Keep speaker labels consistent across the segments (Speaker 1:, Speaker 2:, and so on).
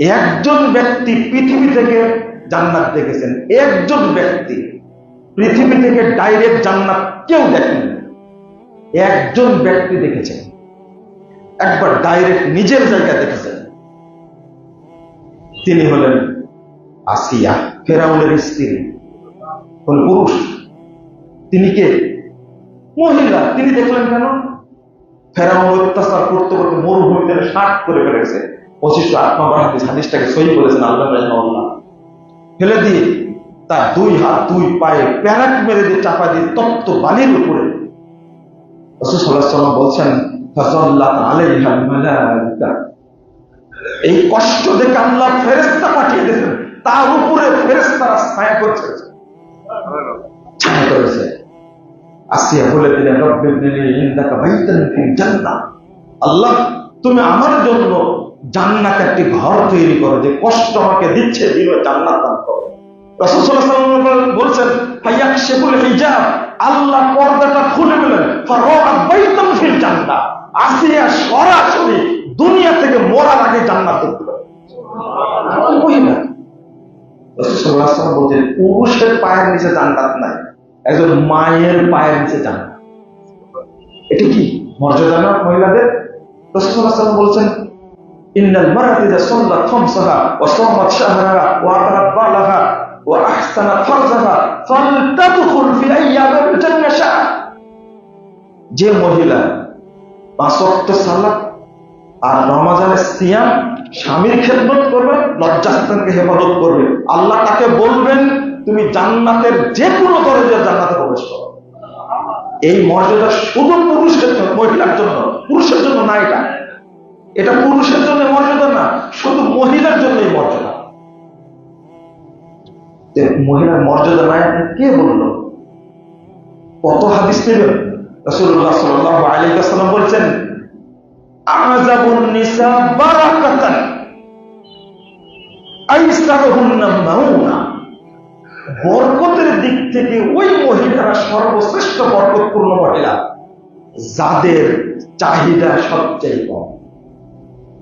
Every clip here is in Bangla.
Speaker 1: একজন ব্যক্তি পৃথিবী থেকে জান্নাত দেখেছেন। একজন ব্যক্তি পৃথিবী থেকে ডাইরেক্ট জান্নাত কেউ দেখেন। একজন ব্যক্তি দেখেছেন। একবার ডাইরেক্ট নিজের জায়গা দেখেছেন। তিনি হলেন আসিয়া ফেরাউলের স্ত্রী। কোন পুরুষ। তিনি কে? মহিলা। তিনি দেখলেন কেন? ফেরাউল অত্যাচার করতে করতে মরুভূমিতে ষাট করে ফেলেছে। পঁচিশশো আট নম্বর হাদিস হাদিসটাকে সই করেছেন আল্লাহ রাহিমাহুল্লাহ ফেলে দিয়ে তার দুই হাত, দুই পায়ে প্যারাক মেরে দিয়ে চাপা দিয়ে তপ্ত বালির উপরে। রসুল্লাহ বলছেন এই কষ্ট দেখে আল্লাহ ফেরেস্তা পাঠিয়ে দিয়েছেন। তার উপরে ফেরেস্তারা ছায়া করছে। ছায়া করেছে। আসিয়া বলে দিলেন ইন্দাকা আল্লাহ, তুমি আমার জন্য জান্নাত একটি ঘর তৈরি করো যে কষ্ট আমাকে দিচ্ছে দিল জান্নাত দান করো। বলছেন হিজাব আল্লাহ পর্দাটা খুলে দিলেন। ফিল আসিয়া সরাসরি দুনিয়া থেকে মরার আগে জান্নাত দেখতে পাবে মহিলা বলছেন পুরুষের পায়ের নিচে জান্নাত নাই একজন মায়ের পায়ের নিচে জান্নাত। এটা কি মর্যাদা না মহিলাদের? বলছেন মারআত ইযা সাল্লাত খামসাহা ওয়া সামাত শাহরাহা ওয়া আতারাত বালাহা ওয়া আহসানাত ফারজাহা ফালতাদখুল ফি আইয়ামিল যে মহিলা পাঁচ সালাত আর রমাজানের সিয়াম স্বামীর খেদমত করবে, লজ্জাস্থানকে হেফাজত করবে। আল্লাহ তাকে বলবেন, তুমি জান্নাতের যে কোনো দরজায় জান্নাতে প্রবেশ করো। এই মর্যাদা শুধু পুরুষের জন্য, মহিলার জন্য পুরুষের জন্য না এটা। এটা পুরুষের জন্য মহিলার জন্য মর্যাদা। মহিলার মর্যাদা নাই, কে বলল? কত হাদিস নেবেন রসুল্লাহ বলছেন নিসা বারাকাতান বরকতের দিক থেকে ওই মহিলারা সর্বশ্রেষ্ঠ বরকতপূর্ণ মহিলা, যাদের চাহিদা সবচেয়ে কম।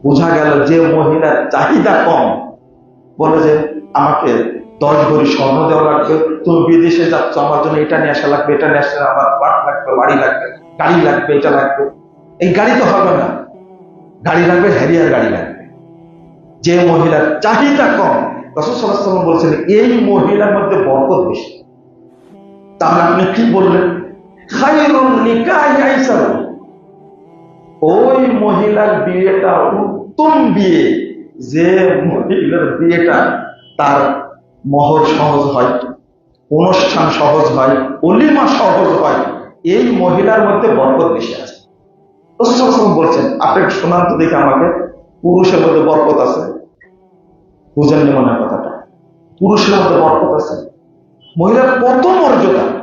Speaker 1: বোঝা গেল যে মহিলার চাহিদা কম। বলে যে, আমাকে দশ ভরি স্বর্ণ দেওয়া লাগবে, তুমি বিদেশে যাচ্ছ, আমার জন্য এটা নিয়ে আসা লাগবে, এটা নিয়ে আমার বাট লাগবে, বাড়ি লাগবে, গাড়ি লাগবে, এটা লাগবে। এই গাড়ি তো হবে না। গাড়ি লাগবে, হ্যারিয়ার গাড়ি লাগবে। যে মহিলার চাহিদা কম সাল্লাম বলছেন, এই মহিলার মধ্যে বরকত বেশি। তাহলে আপনি কি বললেন? খাইরুন নিকাহ ওই মহিলার বিয়েটা উত্তম বিয়ে। যে মহিলার বিয়েটা তার মহর সহজ হয়, অনুষ্ঠান সহজ হয়, অলিমা সহজ হয়, এই মহিলার মধ্যে বরকত বেশি আছে। বলছেন, আপনি শোনান তো দেখে আমাকে, পুরুষের মধ্যে বরকত আছে? বুঝেননি মনে কথাটা। পুরুষের মধ্যে বরকত আছে? মহিলার কত মর্যাদা।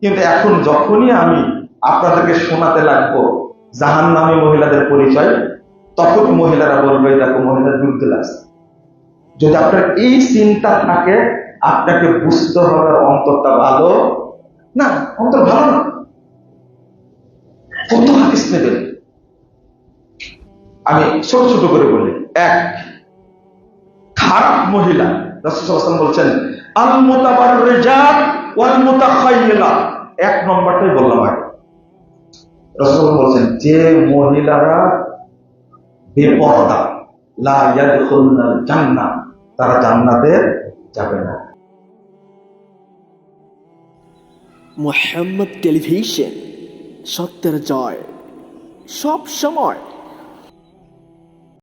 Speaker 1: কিন্তু এখন যখনই আমি আপনাদেরকে শোনাতে লাগবো জাহান নামে মহিলাদের পরিচয়, তখন মহিলারা বলবে দেখো মহিলার বিরুদ্ধে লাগছে। যদি আপনার এই চিন্তা থাকে, আপনাকে বুঝতে হবে অন্তরটা ভালো। না, অন্তর ভালো না। কত হাদিস নেবেন? আমি ছোট ছোট করে বলি। এক, খারাপ মহিলা, রাসূল বলছেন আল মুতাবাররিজাত ওয়াল মুতাখাইয়িলা এক নম্বরটাই বললাম আগে। রাসূল বলছেন, যে মহিলারা বেপর্দা, লা তারা জান্নাতে যাবে না।
Speaker 2: মোহাম্মদ টেলিভিশন, সত্যের জয়, সব সময়।